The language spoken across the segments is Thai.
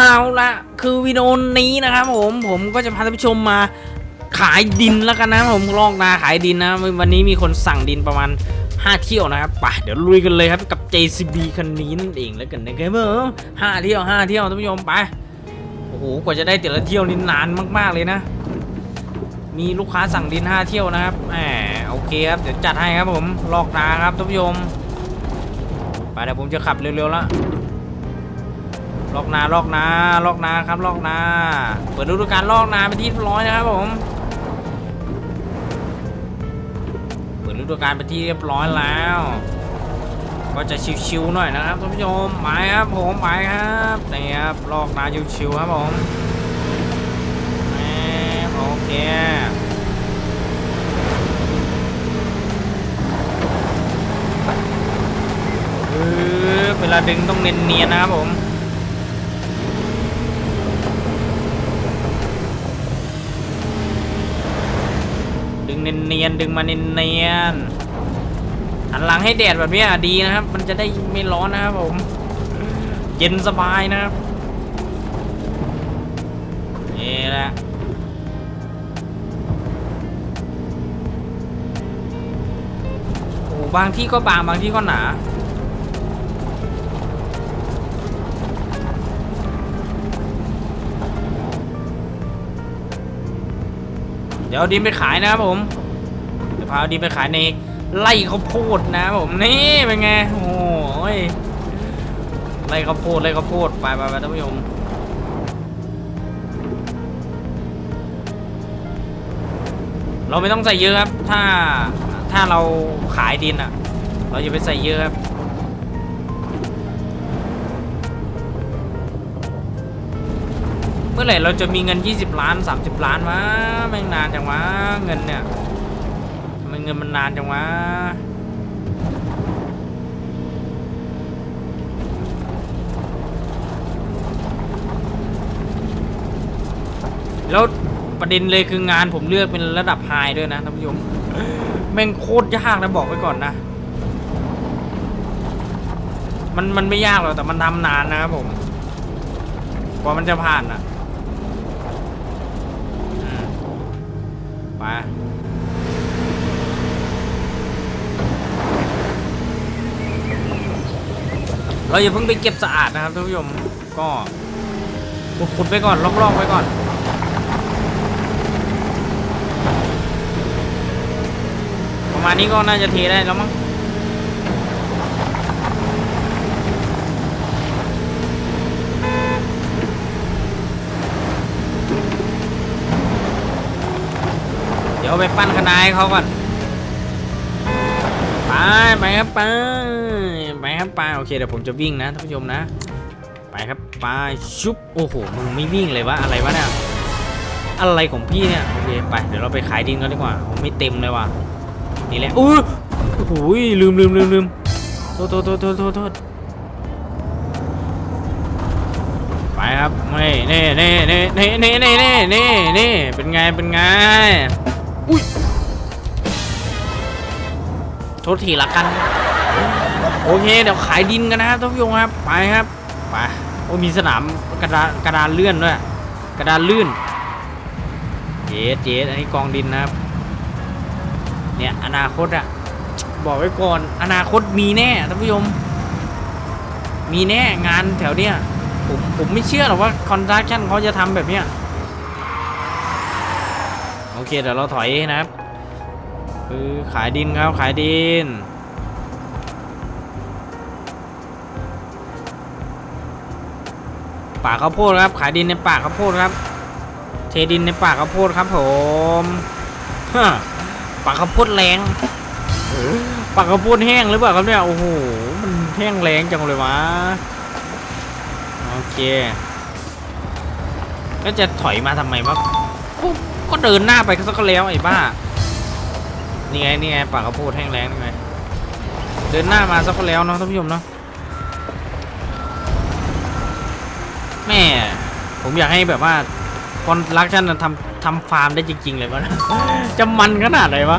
เอาละคือวิดีโอนี้นะครับผมผมก็จะพาท่านผู้ชมมาขายดินแล้วกันนะผมลอกนาขายดินนะ วันนี้มีคนสั่งดินประมาณ 5 เที่ยวนะครับไปเดี๋ยวลุยกันเลยครับกับ JCB คันนี้นั่นเองแล้วกันนะครับผมห้าเที่ยวห้าเที่ยวท่านผู้ชมไปโอ้โหกว่าจะได้แต่ละเที่ยวนี่นานมากๆเลยนะ มีลูกค้าสั่งดิน 5 เที่ยวนะครับแหมโอเคครับเดี๋ยวจัดให้ครับผมลอกนาครับท่านผู้ชมไปเดี๋ยวผมจะขับเร็วๆแล้ว ลอกนาลอกนาลอกนาครับลอกนา เปิดฤดูกาลลอกนาเป็นที่เรียบร้อยนะครับผมเปิดฤดูกาลเป็นที่เรียบร้อยแล้ว ก็จะชิวๆหน่อยนะครับท่านผู้ชมหมายครับผมหมายครับนี่ครับลอกนาชิวๆครับผมแหมโอเคเวลาดึงต้องเนียนๆนะครับผม งเนียนๆดึงมาเนียนๆหันหลังให้แดดแบบนี้ดีนะครับ มันจะได้ไม่ร้อนนะครับผม เย็นสบายนะครับนี่แหละโอ้บางที่ก็บางบางที่ก็หนา เดี๋ยวดินไปขายนะครับผมเดี๋ยวพาดินไปขายในไร่ข้าวโพดนะผมนี่เป็นไงโอ้ยไร่ข้าวโพดไร่ข้าวโพดไปไปไปท่านผู้ชมเราไม่ต้องใส่เยอะครับ ถ้าถ้าเราขายดินอะ เราจะไปใส่เยอะครับ มื่อไหร่เราจะมีเงิน 20 ล้าน 30 ล้านวะแม่งนานจังวะเงินเนี่ยทำไมเงินมันนานจังวะแล้วประเด็นเลยคืองานผมเลือกเป็นระดับไฮด้วยนะท่านผู้ชมแม่งโคตรยากนะบอกไว้ก่อนนะ มันมันไม่ยากหรอกแต่มันทำนานนะครับผมกว่ามันจะผ่านอะ ไปเราอย่าเพิ่งไปเก็บสะอาดนะครับท่านผู้ชมก็ขุดไปก่อนลอกๆไปก่อนประมาณนี้ก็น่าจะเทได้แล้วมั้ง ดี๋ยวไปปั้นคณะให้เขาก่อน ไปไปครับไปไปครับไปโอเคเดี๋ยวผมจะวิ่งนะท่านผู้ชมนะ ไปครับไปชุบโอ้โหมึงไม่วิ่งเลยวะอะไรวะเนี่ยอะไรของพี่เนี่ยโอเคไปเดี๋ยวเราไปขายดินกันดีกว่าผมไม่เต็มเลยว่ะนี่แหละอู้โอ้โหลืมลืมลืมลืมโทษโทษโทษโทษโทษโทษไปครับนี่นี่นี่นี่นี่นี่นี่นี่นี่นี่เป็นไงเป็นไง อุ้ยโทษทีละกัน โอเค เดี๋ยวขายดินกันนะครับท่านผู้ชมครับ ไปครับ ไป โอ้มีสนามกระดานกระดานเลื่อนด้วย กระดานลื่นเจ๊เจ๊อันนี้กองดินนะครับ เนี่ยอนาคตอะบอกไว้ก่อน อนาคตมีแน่ท่านผู้ชม มีแน่งานแถวเนี้ยผมผมไม่เชื่อหรอกว่าคอนสตรักชั่นเขาจะทำแบบเนี้ย โอเคเดี๋ยวเราถอยนะครับคือขายดินครับขายดิน ป่าข้าวโพดครับ ขายดินในป่าข้าวโพดครับ เทดินในป่าข้าวโพดครับผมฮป่าข้าวโพดแรงป่าข้าวโพดแห้งหรือเปล่าครับเนี่ยโอ้โหมันแห้งแรงจังเลยวะโอเค ก็จะถอยมาทำไมวะ ก็เดินหน้าไปก็สักแล้วไอ้บ้า นี่ไงนี่ไงป่าข้าวโพดแห้งแรงนี่ไง เดินหน้ามาสักแล้วเนาะท่านผู้ชมเนาะ แม่ ผมอยากให้แบบว่าคนรักชันทำทำฟาร์มได้จริง ๆ เลยวะจะมันขนาดไหนวะ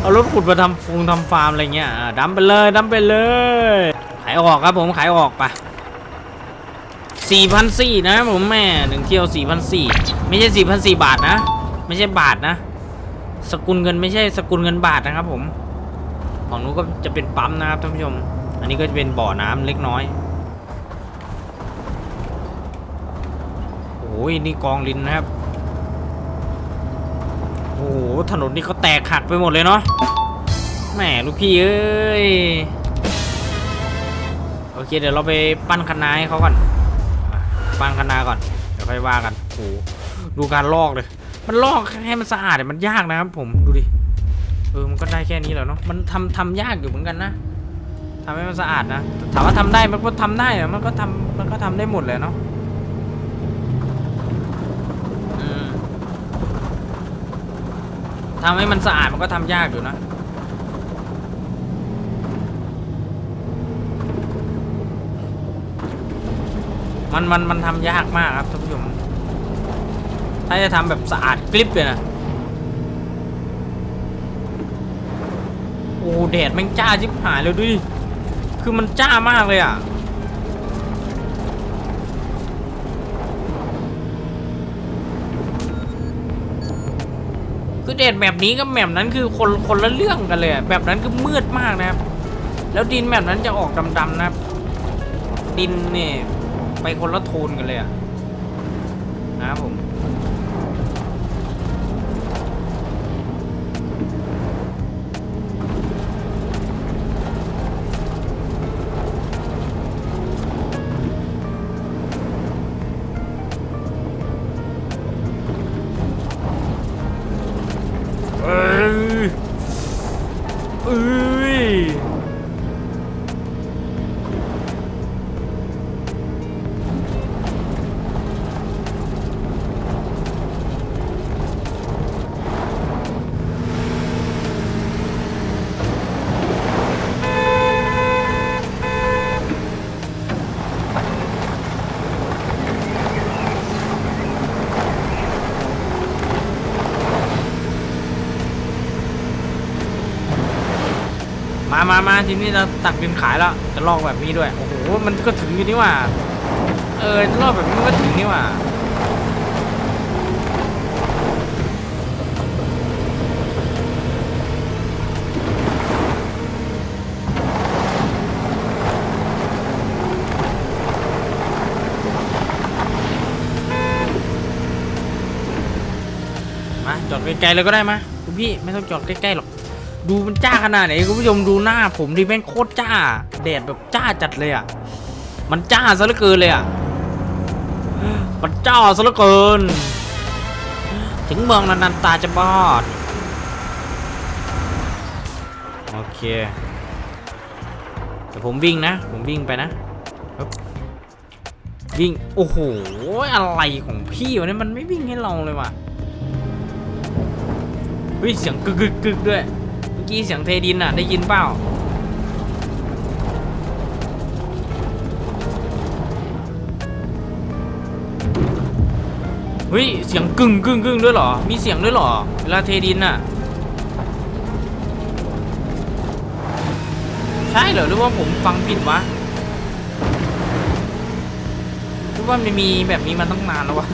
เอารถขุดมาทำฟงทำฟาร์มอะไรเงี้ยอ่าดัมไปเลยดัมไปเลย ขายออกครับผมขายออกไป4,400นะครับผมแม่หนึ่งเที่ยว4,400ไม่ใช่4,400บาทนะ ไม่ใช่บาทนะ สกุลเงินไม่ใช่สกุลเงินบาทนะครับ ผมฝั่งนู้นก็จะเป็นปั๊มนะครับท่านผู้ชม อันนี้ก็จะเป็นบ่อน้ำเล็กน้อยโอ้ยนี่กองลินนะครับ โอ้โหถนนนี่เขาแตกหักไปหมดเลยเนาะแหมลูกพี่เอ้ยโอเคเดี๋ยวเราไปปั้นคะน้าให้เขาก่อน ปั้นคะน้าก่อน เดี๋ยวค่อยว่ากันโอ้ดูการลอกเลย มันลอกให้มันสะอาดเนี่ยมันยากนะครับผมดูดิเออมันก็ได้แค่นี้แหล้วเนาะมันทำทำยากอยู่เหมือนกันนะทำให้มันสะอาดนะถามว่าทำได้มันก็ทำได้อะมันก็ทำมันก็ทำได้หมดเลยเนาะทำให้มันสะอาดมันก็ทำยากอยู่นะมันมันมันทำยากมากครับท่านผู้ชม ถ้าจะทำแบบสะอาดกริบเลยนะโอ้แดดแม่งจ้าชิบหายเลยดิคือมันจ้ามากเลยอะคือแดดแบบนี้กับแบบนั้นคือคนคนละเรื่องกันเลยอะแบบนั้นคือมืดมากนะครับ แล้วดินแบบนั้นจะออกดำๆนะครับ ดินเนี่ยไปคนละโทนกันเลยอะ นะครับผม มามามาทีนี้เราตักดินขายแล้วจะลอกแบบนี้ด้วย โอ้โห มันก็ถึงอยู่นี่ว่า เออลอกแบบนี้มันก็ถึงนี่ว่ามาจอดไกลๆเลยก็ได้มาคุณพี่ไม่ต้องจอดใกล้ๆหรอก ดูมันจ้าขนาดไหนคุณผู้ชมดูหน้าผมดิแม่งโคตรจ้าแดดแบบจ้าจัดเลยอะมันจ้าซะเหลือเกินเลยอะมันจ้าซะเหลือเกิน ถึงเมืองนันตาจะบอดโอเคเดี๋ยวผมวิ่งนะ ผมวิ่งไปนะปึ๊บวิ่งโอ้โหอะไรของพี่วะเนี่ยมันไม่วิ่งให้เราเลยว่ะเฮ้ยเสียงกึกกึกกึกด้วยเมื่อ กี้เสียงเทดินอะ ได้ยินเปล่า เฮ้ย เสียงกึ่งกึ่งกึ่งด้วยเหรอ มีเสียงด้วยเหรอ เวลาเทดินอะ ใช่เหรอ หรือว่าผมฟังผิดวะหรือว่ามันมีแบบนี้มาตั้งนานแล้ววะ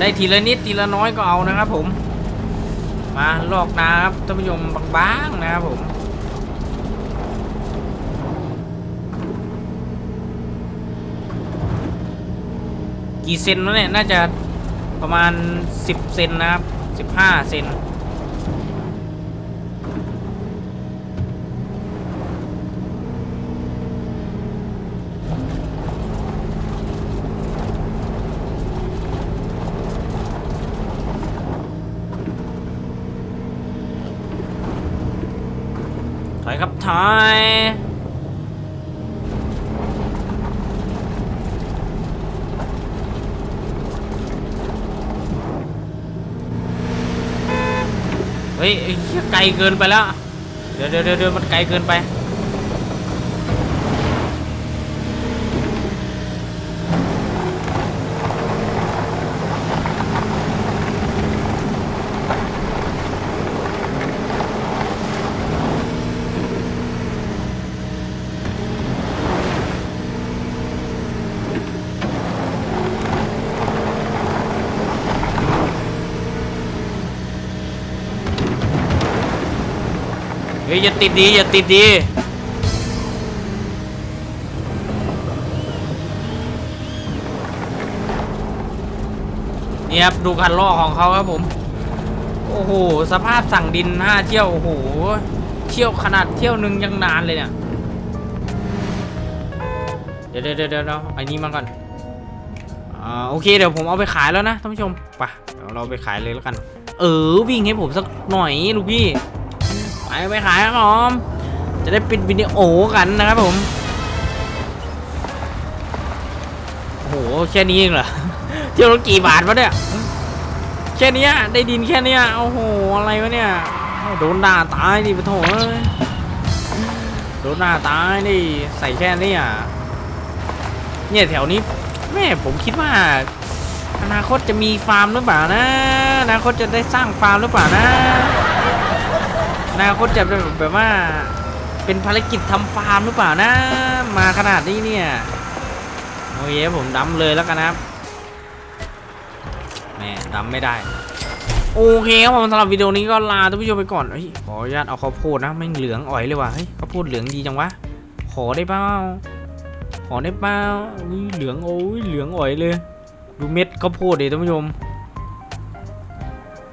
ได้ทีละนิดทีละน้อยก็เอานะครับผม มาลอกนาครับท่านผู้ชมบางๆนะครับผมกี่เซนวะเนี่ยน่าจะประมาณ 10 เซนนะครับ 15 เซน หาเฮ้ยเยไกลเกินไปแล้ว เดี๋ยวเดี๋ยวเดี๋ยวมันไกลเกินไป ฮ้ยอย่าติดดีอย่าติดดีนี่ครับดูคันลอของเขาครับผม โอ้โหสภาพสั่งดินห้าเที่ยวโอ้โหเที่ยวขนาดเที่ยวหนึ่งยังนานเลยเนี่ยเดี๋ยวเดี๋ยวเดี๋ยวเดี๋ยวอันนี้มาก่อนอ่าโอเคเดี๋ยวผมเอาไปขายแล้วนะท่านผู้ชมไปเราไปขายเลยแล้วกัน เออวิ่งให้ผมสักหน่อยลูกพี่ ไปไปขายครับผมจะได้ปิดวิดีโอกันนะครับผมโอ้โหแค่นี้เองเหรอเที่ยวละกี่บาทวะเนี่ยแค่นี้ได้ดินแค่นี้โอ้โหอะไรวะเนี่ยโดนด่าตายดิปะโถเอ้ยโดนด่าตายดิใส่แค่นี้ยเนี่ยแถวนี้แม่ผมคิดว่าอนาคตจะมีฟาร์มหรือเปล่านะอนาคตจะได้สร้างฟาร์มหรือเปล่านะ นาคตจะแบบแบบว่า เป็นภารกิจทำฟาร์มหรือเปล่านะ มาขนาดนี้เนี่ย โอเคผมดำเลยแล้วกันนะครับแม่ดำไม่ได้ โอเคครับผมสำหรับวิดีโอนี้ก็ลาท่านผู้ชมไปก่อนเฮ้ยขออนุญาตเอาข้าวโพดนะแม่เหลืองอ่อยเลยว่ะเฮ้ยข้าวโพดเหลืองดีจังวะขอได้เปล่าขอได้เปล่าอุ้ยเหลืองโอ้ยเหลืองอ่อยเลย ดูเม็ดข้าวโพดดิท่านผู้ชม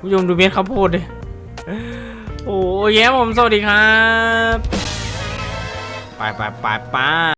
ผู้ชมดูเม็ดข้าวโพดดิ โอ้ยแย่ผมสวัสดีครับ ไปไปไปไป